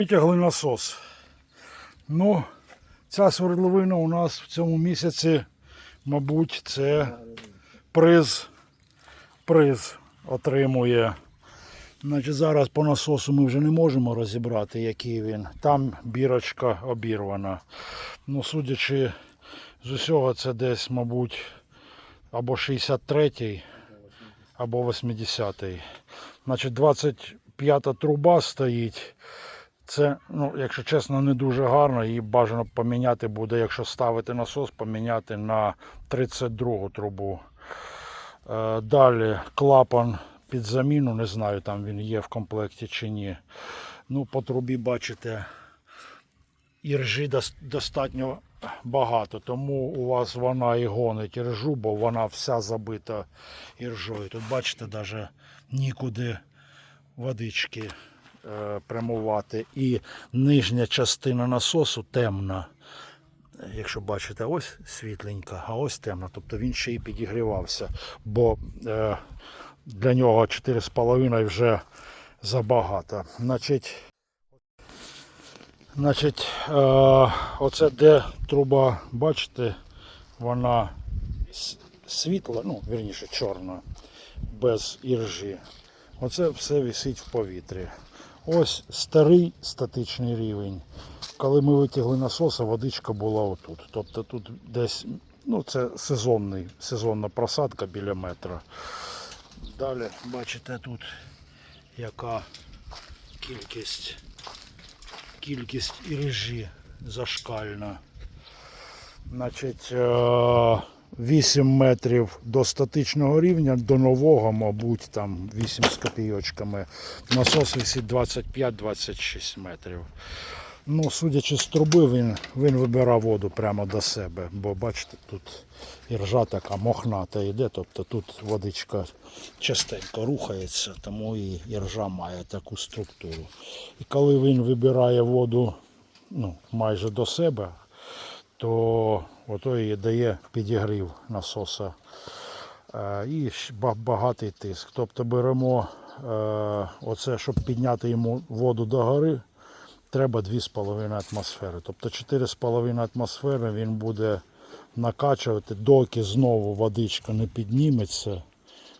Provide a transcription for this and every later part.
Витягли насос. Ну, ця свердловина у нас в цьому місяці, мабуть, це приз, приз отримує. Значить, зараз по насосу ми вже не можемо розібрати, який він. Там бірочка обірвана. Ну, судячи з усього, це десь, мабуть, або 63-й, або 80-й. Значить, 25-та труба стоїть. Це, ну, якщо чесно, не дуже гарно. Її бажано поміняти буде, якщо ставити насос, поміняти на 32 трубу. Е, Далі клапан під заміну, не знаю, там він є в комплекті чи ні. Ну, по трубі бачите, іржі дос- достатньо багато, тому у вас вона і гонить іржу, бо вона вся забита іржою. Тут бачите, навіть нікуди водички прямувати. І нижня частина насосу темна. Якщо бачите, ось світленька, а ось темна. Тобто він ще й підігрівався, бо е, для нього 4,5 вже забагато. Значить, значить е, оце де труба, бачите, вона світла, ну, вірніше, чорна, без іржі. Оце все висить в повітрі. Ось старий статичний рівень. Коли ми витягли насоса, водичка була отут. Тобто тут десь, ну це сезонний, сезонна просадка біля метра. Далі бачите тут яка кількість, кількість іржі зашкальна. Значить, е, 8 метрів до статичного рівня, до нового, мабуть, там 8 з копійочками. Насос висить 25-26 метрів. Ну, судячи з труби, він, він вибирав воду прямо до себе. Бо бачите, тут іржа така мохната йде, тобто тут водичка частенько рухається, тому і іржа має таку структуру. І коли він вибирає воду ну, майже до себе, то ото і дає підігрів насоса. Е, І багатий тиск. Тобто беремо е, оце, щоб підняти йому воду до гори, треба 2,5 атмосфери. Тобто 4,5 атмосфери він буде накачувати, доки знову водичка не підніметься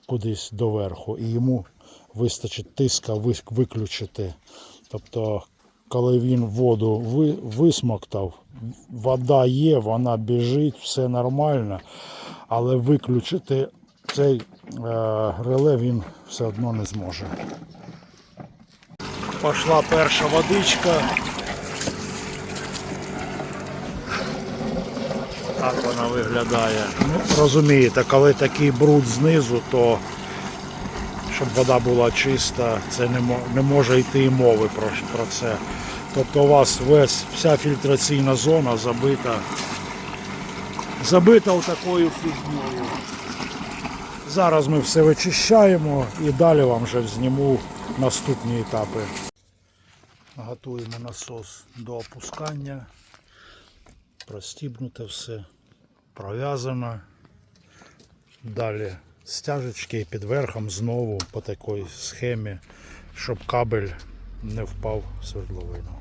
кудись доверху, і йому вистачить тиска виключити. Тобто, коли він воду ви- висмоктав, вода є, вона біжить, все нормально, але виключити цей е, реле він все одно не зможе. Пішла перша водичка. Так вона виглядає. Ну, розумієте, коли такий бруд знизу, то щоб вода була чиста, це не, може йти і мови про, про це. Тобто у вас весь, вся фільтраційна зона забита, забита такою фігньою. Зараз ми все вичищаємо і далі вам вже зніму наступні етапи. Готуємо насос до опускання. Простібнуте все, пров'язано. Далі стяжечки під верхом знову по такій схемі, щоб кабель не впав в свердловину.